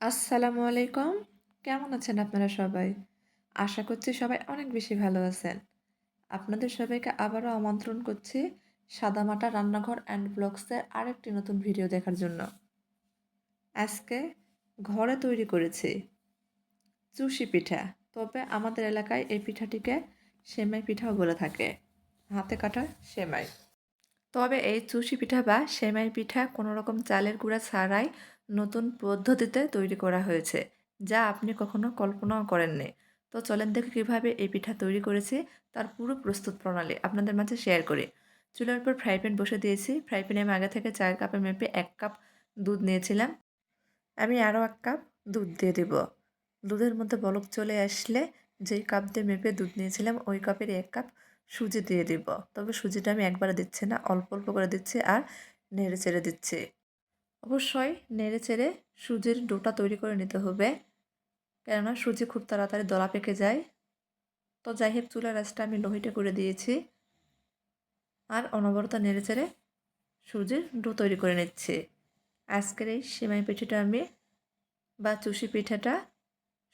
আসসালামু আলাইকুম। কেমন আছেন আপনারা সবাই? আশা করছি সবাই অনেক বেশি ভালো আছেন। আপনাদের সবাইকে আবারও আমন্ত্রণ করছি সাদামাটা রান্নাঘর অ্যান্ড ব্লগসের আরেকটি নতুন ভিডিও দেখার জন্য। আজকে ঘরে তৈরি করেছি চুষি পিঠা। তবে আমাদের এলাকায় এই পিঠাটিকে সেমাই পিঠাও বলে থাকে। হাতে কাটা সেমাই। তবে এই চুষি পিঠা বা সেমাই পিঠা কোনো রকম চালের গুঁড়া ছাড়াই নতুন পদ্ধতিতে তৈরি করা হয়েছে, যা আপনি কখনো কল্পনাও করেননি। তো চলেন দেখে কীভাবে এই পিঠা তৈরি করেছি, তার পুরো প্রস্তুত প্রণালী আপনাদের মাঝে শেয়ার করি। চুলার উপর ফ্রাই প্যান বসে দিয়েছি, ফ্রাই প্যানে আমি আগে থেকে চার কাপে মেপে এক কাপ দুধ নিয়েছিলাম। আমি আরও এক কাপ দুধ দিয়ে দিব। দুধের মধ্যে বলক চলে আসলে যেই কাপ দিয়ে মেপে দুধ নিয়েছিলাম, ওই কাপের এক কাপ সুজি দিয়ে দিব। তবে সুজিটা আমি একবারে দিচ্ছি না, অল্প অল্প করে দিচ্ছি আর নেড়ে চেড়ে দিচ্ছি। অবশ্যই নেড়ে চেড়ে সুজির ডোটা তৈরি করে নিতে হবে। কেননা সুজি খুব তাড়াতাড়ি দলা পেকে যায়। তো যাই হোক, চুলার রাসটা আমি লোহিটে করে দিয়েছি। আর অনবরত নেড়ে চেড়ে সুজির ডো তৈরি করে নিচ্ছি। আজকের এই সেমাই পিঠাটা আমি বা চুষি পিঠাটা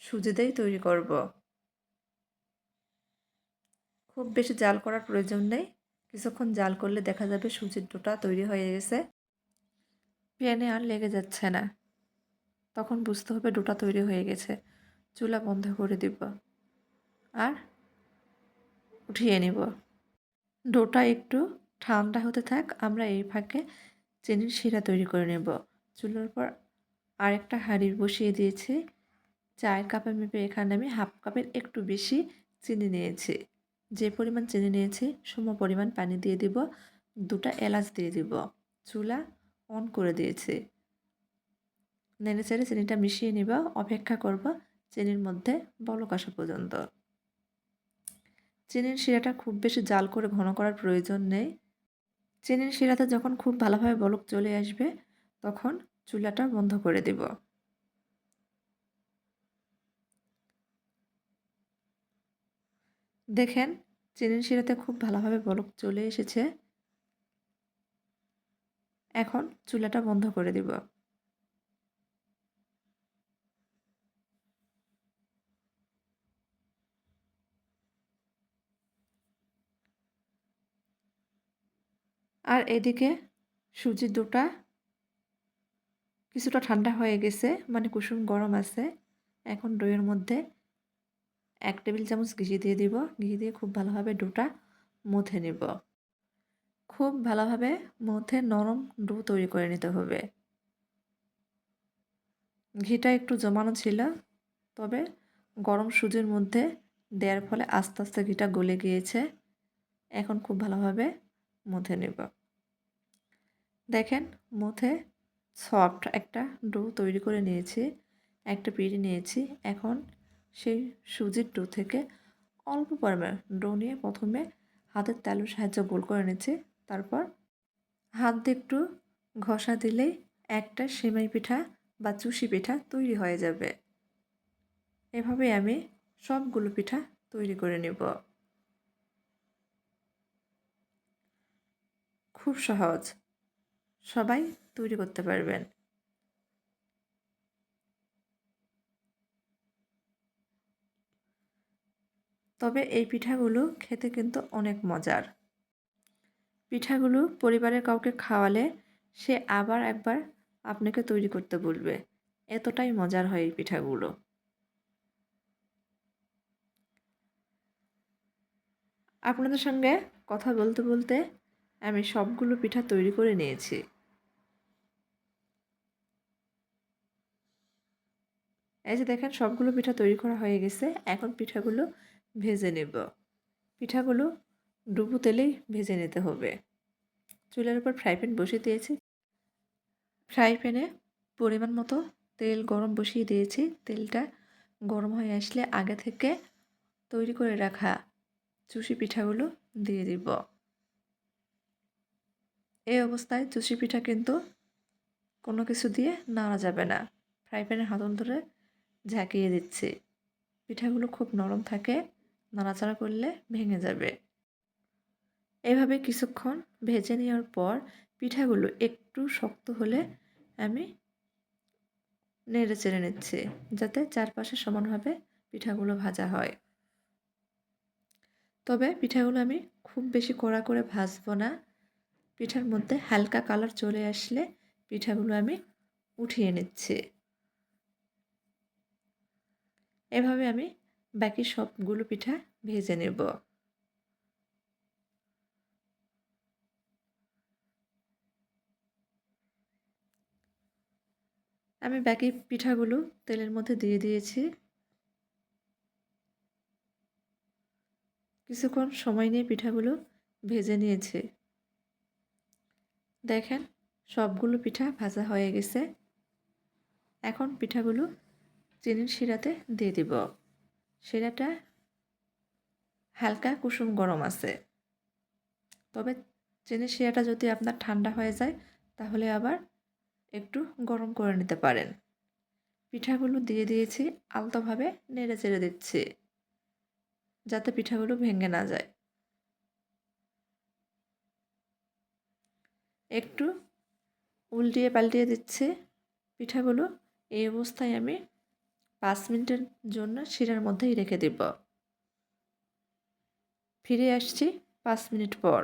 সুজি দিয়েই তৈরি করব। খুব বেশি জাল করার প্রয়োজন নেই। কিছুক্ষণ জাল করলে দেখা যাবে সুজির ডোটা তৈরি হয়ে গেছে। প্যানে আর লেগে যাচ্ছে না। তখন বুঝতে হবে ডোটা তৈরি হয়ে গেছে। চুলা বন্ধ করে দিব। আর উঠিয়ে নিব। ডোটা একটু ঠান্ডা হতে থাক, আমরা এই ফাঁকে চিনির শিরা তৈরি করে নেব। চুলার পর আরেকটা হাঁড়ি বসিয়ে দিয়েছি। চায়ের কাপের মেপে এখানে আমি হাফ কাপের একটু বেশি চিনি নিয়েছি। যে পরিমাণ চিনি নিয়েছি, সম পরিমাণ পানি দিয়ে দিব। দুটা এলাচ দিয়ে দিব। চুলা অন করে দিয়েছি। নেড়ে চেড়ে চিনিটা মিশিয়ে নিবা, অপেক্ষা করবা চিনির মধ্যে বলক আসা পর্যন্ত। চিনির শিরাটা খুব বেশি জাল করে ঘন করার প্রয়োজন নেই। চিনির শিরাতে যখন খুব ভালোভাবে বলক চলে আসবে, তখন চুলাটা বন্ধ করে দেব। দেখেন, চিনির শিরাতে খুব ভালোভাবে বলক চলে এসেছে। এখন চুলাটা বন্ধ করে দিব। আর এদিকে সুজির দুটা কিছুটা ঠান্ডা হয়ে গেছে মানে কুসুম গরম আছে। এখন দইয়ের মধ্যে এক টেবিল চামচ ঘি দিয়ে দিব। ঘি দিয়ে খুব ভালোভাবে ডোটা মুথে নিব। খুব ভালোভাবে মধ্যে নরম ডো তৈরি করে নিতে হবে। ঘিটা একটু জমানো ছিল, তবে গরম সুজির মধ্যে দেওয়ার ফলে আস্তে আস্তে ঘিটা গলে গিয়েছে। এখন খুব ভালোভাবে মুথে নেব। দেখেন মুথে সফট একটা ডো তৈরি করে নিয়েছি, একটা পিড়ি নিয়েছি। এখন সেই সুজির ডো থেকে অল্প পরিমাণ ডো নিয়ে প্রথমে হাতের তালুর সাহায্যে গোল করে নিচ্ছি। তারপর হাত দিয়ে একটু ঘষা দিলেই একটা সেমাই পিঠা বা চুষি পিঠা তৈরি হয়ে যাবে। এভাবে আমি সবগুলো পিঠা তৈরি করে নেব। খুব সহজ। সবাই তৈরি করতে পারবেন। তবে এই পিঠাগুলো খেতে কিন্তু অনেক মজার। পিঠাগুলো পরিবারের কাউকে খাওয়ালে সে আবার একবার আপনাকে তৈরি করতে বলবে। এতটাই মজার হয় এই পিঠাগুলো। আপনাদের সঙ্গে কথা বলতে বলতে আমি সবগুলো পিঠা তৈরি করে নিয়েছি। এই যে দেখেন, সবগুলো পিঠা তৈরি করা হয়ে গেছে। এখন পিঠাগুলো ভেজে নেব। পিঠাগুলো ডুবু তেলেই ভেজে নিতে হবে। চুলার উপর ফ্রাই প্যান বসিয়ে দিয়েছি। ফ্রাই প্যানে পরিমাণ মতো তেল গরম বসিয়ে দিয়েছি। তেলটা গরম হয়ে আসলে আগে থেকে তৈরি করে রাখা চুষি পিঠাগুলো দিয়ে দিব। এই অবস্থায় চুষি পিঠা কিন্তু কোনো কিছু দিয়ে নাড়া যাবে না। ফ্রাই প্যানের হাতল ধরে ঝাঁকিয়ে দিচ্ছি। পিঠাগুলো খুব নরম থাকে। নাড়াচাড়া করলে ভেঙে যাবে। এভাবে কিছুক্ষণ ভেজে নেওয়ার পর পিঠাগুলো একটু শক্ত হলে আমি নেড়ে চেড়ে নিচ্ছি, যাতে চারপাশে সমানভাবে পিঠাগুলো ভাজা হয়। তবে পিঠাগুলো আমি খুব বেশি কড়া করে ভাজবো না। পিঠার মধ্যে হালকা কালার চলে আসলে পিঠাগুলো আমি উঠিয়ে নিচ্ছি। এভাবে আমি বাকি সবগুলো পিঠা ভেজে নেব। আমি বাকি পিঠাগুলো তেলের মধ্যে দিয়ে দিয়েছি। কিছুক্ষণ সময় নিয়ে পিঠাগুলো ভেজে নিয়েছি। দেখেন, সবগুলো পিঠা ভাজা হয়ে গেছে। এখন পিঠাগুলো চিনির শিরাতে দিয়ে দিব। শিরাটা হালকা কুসুম গরম আছে। তবে চিনির শিরাটা যদি আপনার ঠান্ডা হয়ে যায়, তাহলে আবার একটু গরম করে নিতে পারেন। পিঠাগুলো দিয়ে দিয়েছি, আলতোভাবে নেড়ে চেড়ে দিচ্ছি, যাতে পিঠাগুলো ভেঙে না যায়। একটু উল্টিয়ে পাল্টিয়ে দিচ্ছি পিঠাগুলো, এই অবস্থায় আমি পাঁচ মিনিটের জন্য শিরার মধ্যেই রেখে দেব। ফিরে আসছি পাঁচ মিনিট পর।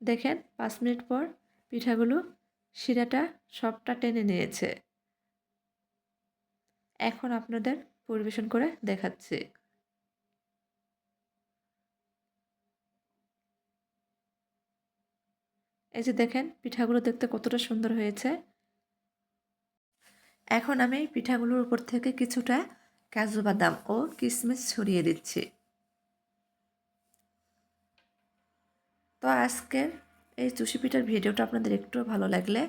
দেখেন, পাঁচ মিনিট পর পিঠাগুলো শিরাটা সবটা টেনে নিয়েছে। এখন আপনাদের পরিবেশন করে দেখাচ্ছি। এই যে দেখেন, পিঠাগুলো দেখতে কতটা সুন্দর হয়েছে। এখন আমি পিঠাগুলোর উপর থেকে কিছুটা কাজু বাদাম ও কিশমিশ ছড়িয়ে দিচ্ছি। তো আজকের এই চুষি পিঠার ভিডিওটা আপনাদের একটু ভালো লাগলে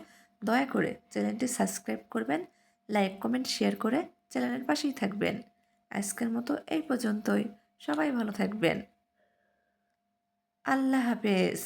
দয়া করে চ্যানেলটি সাবস্ক্রাইব করবেন, লাইক, কমেন্ট, শেয়ার করে চ্যানেলের পাশেই থাকবেন। আজকের মতো এই পর্যন্তই। সবাই ভালো থাকবেন। আল্লাহ হাফেজ।